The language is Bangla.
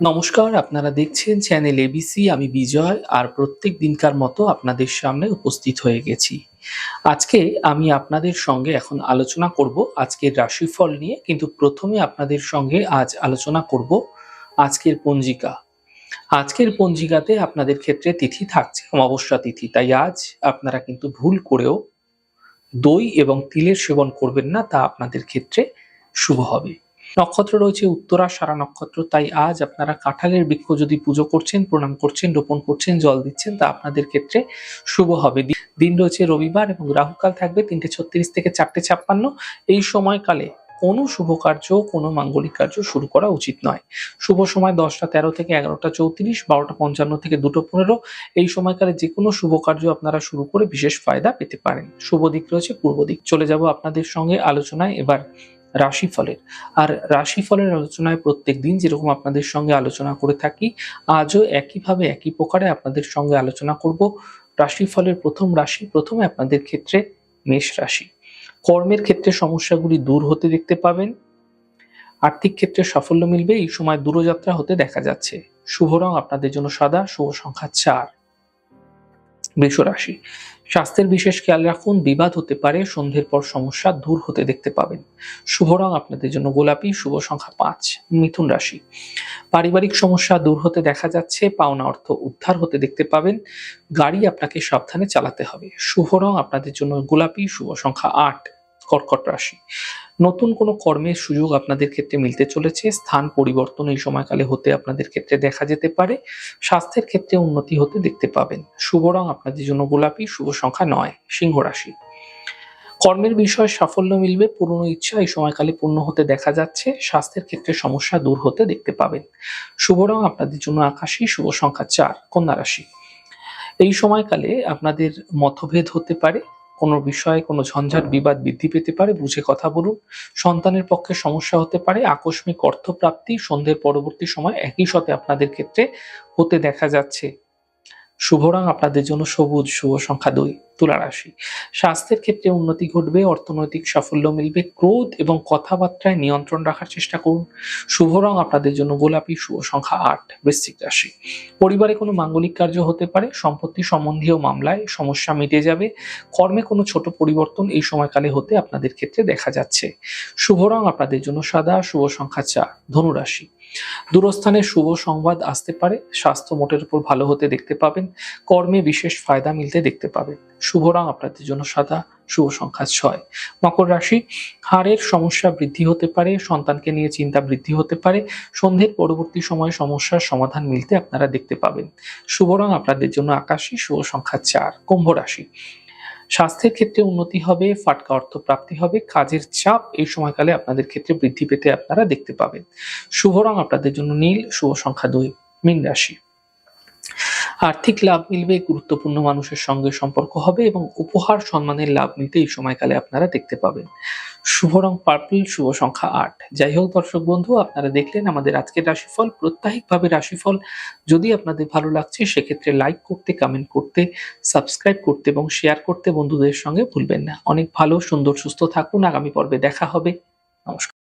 নমস্কার, আপনারা দেখছেন চ্যানেল এবিসি আমি বিজয়, আর প্রত্যেক দিনকার মতো আপনাদের সামনে উপস্থিত হয়ে গেছি। আজকে আমি আপনাদের সঙ্গে এখন আলোচনা করব আজকের রাশিফল নিয়ে, কিন্তু প্রথমে আপনাদের সঙ্গে আজ আলোচনা করব আজকের পঞ্জিকা। আজকের পঞ্জিকাতে আপনাদের ক্ষেত্রে তিথি থাকছে, অমাবস্যা তিথি, তাই আজ আপনারা কিন্তু ভুল করেও দই এবং তিলের সেবন করবেন না, তা আপনাদের ক্ষেত্রে শুভ হবে। নক্ষত্র রয়েছে উত্তরা, সারা নক্ষত্র। তাই আজ আপনারা কাঁঠালের বৃক্ষ যদি পুজো করছেন, প্রণাম করছেন, রোপণ করছেন, জল দিচ্ছেন, তা আপনাদের ক্ষেত্রে শুভ হবে। দিন রয়েছে রবিবার এবং রাহুকাল থাকবে তিনটে ছত্রিশ থেকে চারটে ছাপ্পান্ন। এই সময়কালে কোনো শুভ কার্য, কোনো মাঙ্গলিক কার্য শুরু করা উচিত নয়। শুভ সময় দশটা তেরো থেকে এগারোটা চৌত্রিশ, বারোটা পঞ্চান্ন থেকে দুটো পনেরো। এই সময়কালে যে কোনো শুভ কার্য আপনারা শুরু করে বিশেষ ফায়দা পেতে পারেন। শুভ দিক রয়েছে পূর্ব দিক। চলে যাব আপনাদের সঙ্গে আলোচনায়। এবার রাশিফলের। আর রাশিফলের আলোচনায় প্রত্যেক দিন যেরকম আপনাদের সঙ্গে আলোচনা করে থাকি, আজও একইভাবে একই প্রকারে আপনাদের সঙ্গে আলোচনা করব। রাশিফলের প্রথম রাশি, প্রথমে আপনাদের ক্ষেত্রে মেষ রাশি। কর্মের ক্ষেত্রে সমস্যাগুলি দূর হতে দেখতে পাবেন। আর্থিক ক্ষেত্রে সাফল্য মিলবে, এই সময় দূরযাত্রা হতে দেখা যাচ্ছে। শুভ রং আপনাদের জন্য সাদা, শুভ সংখ্যা চার। বৃষ রাশি। স্বাস্থ্যের বিশেষ খেয়াল রাখুন, বিবাদ হতে পারে, সন্ধ্যের পর সমস্যা দূর হতে দেখতে পাবেন। শুভ রং আপনাদের জন্য গোলাপি, শুভ সংখ্যা পাঁচ, মিথুন রাশি। পারিবারিক সমস্যা দূর হতে দেখা যাচ্ছে, পাওনা অর্থ উদ্ধার হতে দেখতে পাবেন। গাড়ি আপনাকে সাবধানে চালাতে হবে। শুভ রং আপনাদের জন্য গোলাপি, শুভ সংখ্যা আট, কর্কট রাশি। নতুন কোনো কর্মের সুযোগ আপনাদের ক্ষেত্রে মিলতে চলেছে, স্থান পরিবর্তন এই সময়কালে হতে আপনাদের ক্ষেত্রে দেখা যেতে পারে, স্বাস্থ্যের ক্ষেত্রে উন্নতি হতে দেখতে পাবেন। শুভ রং আপনাদের জন্য গোলাপি, শুভ সংখ্যা নয়, সিংহ রাশি। কর্মের বিষয়ে সাফল্য মিলবে, পুরনো ইচ্ছা এই সময়কালে পূর্ণ হতে দেখা যাচ্ছে, স্বাস্থ্যের ক্ষেত্রে সমস্যা দূর হতে দেখতে পাবেন। শুভ রং আপনাদের জন্য আকাশী, শুভ সংখ্যা চার, কন্যা রাশি। এই সময়কালে আপনাদের মতভেদ হতে পারে কোনো বিষয়ে কোনো ঝঞ্ঝাট বিবাদ বৃদ্ধি পেতে পারে, বুঝে কথা বলুন। সন্তানের পক্ষে সমস্যা হতে পারে, আকস্মিক অর্থপ্রাপ্তি সন্ধ্যের পরবর্তী সময় একই সাথে আপনাদের ক্ষেত্রে হতে দেখা যাচ্ছে। শুভ রং আপনাদের জন্য সবুজ শুভ সংখ্যা দুই, তুলা রাশি। স্বাস্থ্যের ক্ষেত্রে উন্নতি ঘটবে, অর্থনৈতিক সাফল্য মিলবে, ক্রোধ এবং কথাবার্তায় নিয়ন্ত্রণ রাখার চেষ্টা করুন। শুভ রং আপনাদের জন্য গোলাপি শুভ সংখ্যা আট, বৃশ্চিক রাশি। পরিবারে কোনো মাঙ্গলিক কার্য হতে পারে, সম্পত্তি সম্বন্ধীয় মামলায় সমস্যা মিটে যাবে, কর্মে কোনো ছোট পরিবর্তন এই সময়কালে হতে আপনাদের ক্ষেত্রে দেখা যাচ্ছে। শুভ রং আপনাদের জন্য সাদা শুভ সংখ্যা চার ধনুরাশি দূরস্থানে শুভ সংবাদ আসতে পারে, স্বাস্থ্য মোটের উপর ভালো হতে দেখতে পাবেন, কর্মে বিশেষ ফায়দা মিলতে দেখতে পাবেন। শুভ রং আপনাদের জন্য সাদা, শুভ সংখ্যা ছয়। মকর রাশি, হাড়ের সমস্যা বৃদ্ধি হতে পারে, সন্তানকে নিয়ে চিন্তা বৃদ্ধি হতে পারে, সন্ধ্যের পরবর্তী সময়ে সমস্যার সমাধান মিলতে আপনারা দেখতে পাবেন। শুভ রং আপনাদের জন্য আকাশী, শুভ সংখ্যা চার। কুম্ভ রাশি স্বাস্থ্যের ক্ষেত্রে উন্নতি হবে, ফাটকা অর্থ প্রাপ্তি হবে, কাজের চাপ এই সময়কালে আপনাদের ক্ষেত্রে বৃদ্ধি পেতে আপনারা দেখতে পাবেন। শুভ রং আপনাদের জন্য নীল, শুভ সংখ্যা দুই, মীন রাশি। আর্থিক লাভ মিলবে, গুরুত্বপূর্ণ মানুষের সঙ্গে সম্পর্ক হবে এবং উপহার সম্মানের লাভ মিলতে এই সময়কালে আপনারা দেখতে পাবেন। শুভ রং পার্পল, শুভ সংখ্যা আট। যাই হোক দর্শক বন্ধু, আপনারা দেখলেন আমাদের আজকের রাশিফল। প্রত্যাহিকভাবে রাশিফল যদি আপনাদের ভালো লাগছে, সেক্ষেত্রে লাইক করতে কমেন্ট করতে সাবস্ক্রাইব করতে এবং শেয়ার করতে বন্ধুদের সঙ্গে ভুলবেন না। অনেক ভালো, সুন্দর, সুস্থ থাকুন। আগামী পর্বে দেখা হবে। নমস্কার।